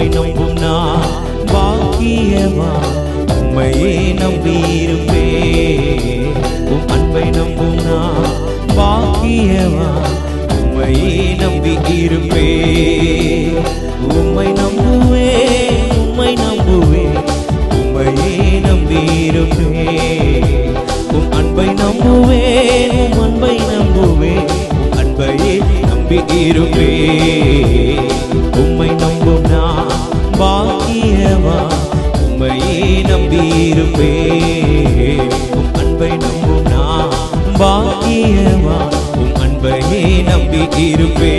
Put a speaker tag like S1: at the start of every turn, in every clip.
S1: உம்மை நம்பும் நான் பாக்கியமா? உம்மையே நம்பியிருப்பே. உம் அன்பை நம்பும் நான் பாக்கியமா? உம்மையே நம்பி இருப்பே உம்மை நம்புவே உம்மை நம்புவே. உம்மையே நம்பி இருப்பே உம் அன்பை நம்புவே உம் அன்பை நம்புவே. உம் அன்பையே நம்பி இருப்பே பாக்கியவா உம்மையே நம்பியிருப்பே. உம் அன்பை நம்பும் நான் பாக்கியவா உம் அன்பையே நம்பி இருப்பே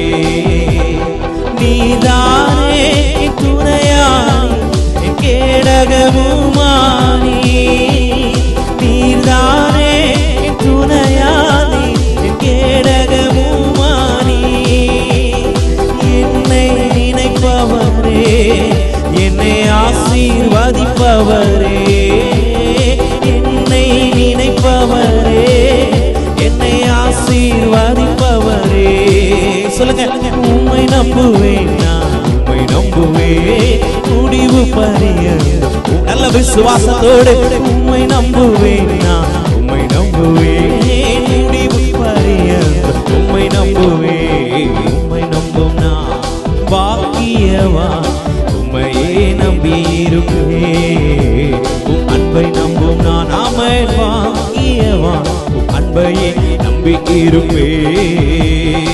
S1: நம்புவேன் நான் உம்மை நம்புவேன். முடிவு பரியந்தம் நல்ல விசுவாசத்தோடு உண்மை நம்புவேன் நான் உண்மை நம்புவேன். முடிவு பரியந்தம் உண்மை நம்புவேன். உண்மை நம்பும் நான் பாக்கியவா உண்மையே நம்பி இருப்பேன் அன்பை நம்பும் நான் அமை பாக்கியவா அன்பையே நம்பி இருப்பேன்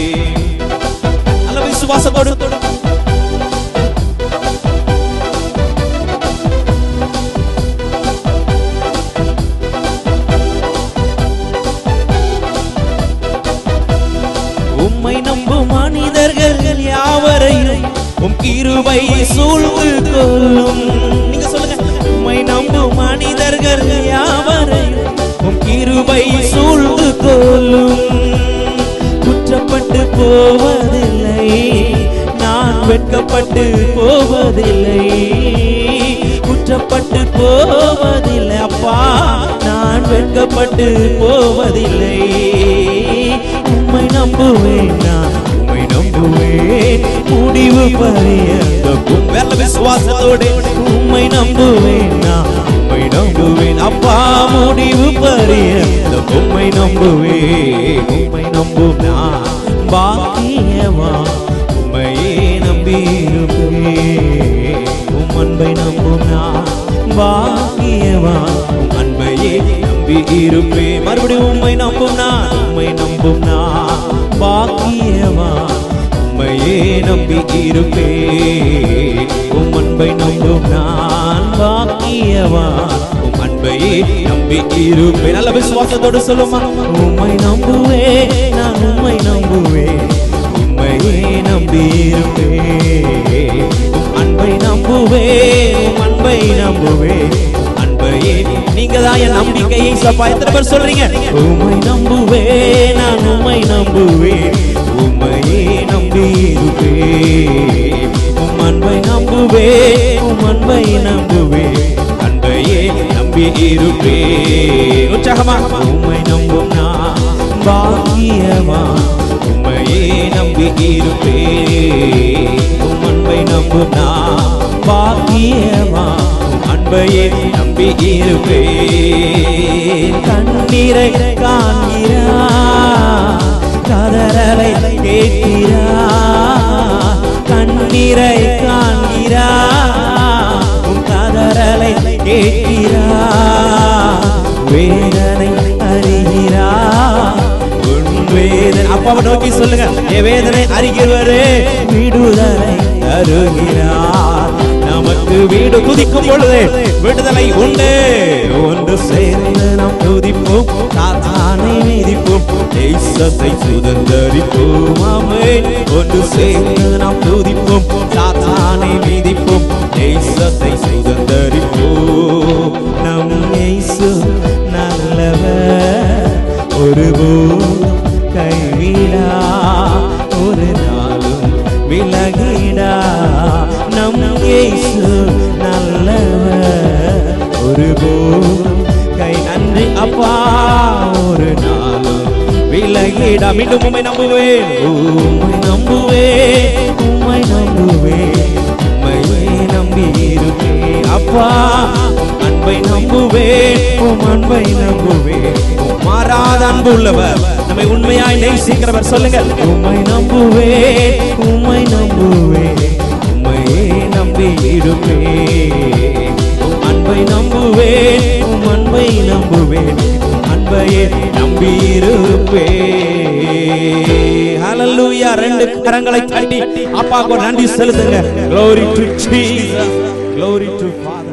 S1: நம்பும் மனிதர்கள் யாவரையும் உம் கிருபை சூழ்ந்து கொள்ளும். நீங்க சொல்லுங்க. உம்மை நம்பும் மனிதர்கள் யாவரையும் உம் கிருபை சூழ்ந்து கொள்ளும். குற்றப்பட்டு போவதில்லை. நான் வெட்கப்பட்டு போவதில்லை. குற்றப்பட்டு போவதில்லை. அப்பா நான் வெட்கப்பட்டு போவதில்லை. உம்மை நம்புவேன் நான். உம்மை நம்புவேன். முடிவு பரியந்தம் வேற விசுவாசத்தோடு. உம்மை நம்புவேன் நான். உம்மை நம்புவேன். அப்பா முடிவு பரியந்தம் உம்மை நம்புவேன். உம்மை நம்பும் நான் பாக்கியவா? உம்மையே நம்பியிருப்பேன். உம் அன்பை நம்பும் நான் பாக்கியவா? உம் நம்பி இருப்பே மறுபடியும் உண்மை நம்பும் நான் உண்மை நம்பும் நான் பாக்கியமா உண்மையே நம்பி இருப்பே உம் அன்பை நம்பும் நான் பாக்கியவா உம் அன்பையே நம்பி இருப்பேன் நல்ல விசுவாசத்தோடு சொல்லுமா உண்மை நம்புவே நான் என் நம்பிக்கையை சப்பா எத்தனை பேர் சொல்றீங்க. உமை நம்புவே நான் உமை நம்புவே உமையே நம்பி இருப்பேன். உம் அன்பை நம்புவே உம் அன்பை நம்புவே அன்பையே நம்பி இருப்பே உற்சாகமா. உமை நம்பும் நான் பாக்கியமா. உமையே நம்பி இருப்பே உம் அன்பை நம்பும் நான் பாக்கியமா. அன்பையே நம்பி இருப்பே கண்ணீரை காண்கிறா கதறலை கேட்கிறா கண்ணீரை காண்கிறா உன் கதறலை கேட்கிறா வேதனை அறிகிறா வேதனை. அப்பாவை நோக்கி சொல்லுங்க. என் வேதனை அறிகிறவரே விடுதலை அருகிறார் நமக்கு வீடு துதிக்கும் பொழுது விடுதலை உண்டு. ஒன்று சேர்ந்து நாம் தேசத்தை சுதந்தரிப்போம். ஆமே ஒன்று சேர்ந்து நாம் துதிப்போம். சாத்தானை விதிப்போம். தேசத்தை சுதந்தரிப்போம். நம் இயேசு நல்லவர். ஒருபோதும் கைவிடா. ஒரு நாளும் விலகி விலகிடா மீண்டும் உம்மை நம்புவேன். உம்மை நம்புவேன் உம்மை நம்புவேன் உம்மையே அப்பா அன்பை நம்புவேன் உம் அன்பை நம்புவேன் மாறாத அன்பு உள்ளவர் நம்மை உண்மையாய் நேசிக்கிறவர். சொல்லுங்கள். உம்மை நம்புவேன் உம்மை நம்புவேன் உம்மையே நம்பி இருப்பேன் அன்பை நம்புவேன் உம் அன்பை நம்புவேன் அன்பையே நம்பி இருப்பேன் ரெண்டு கரங்களை தட்டி அப்பாவுக்கு நன்றி செலுத்துங்க. Glory to jesus. Glory to father.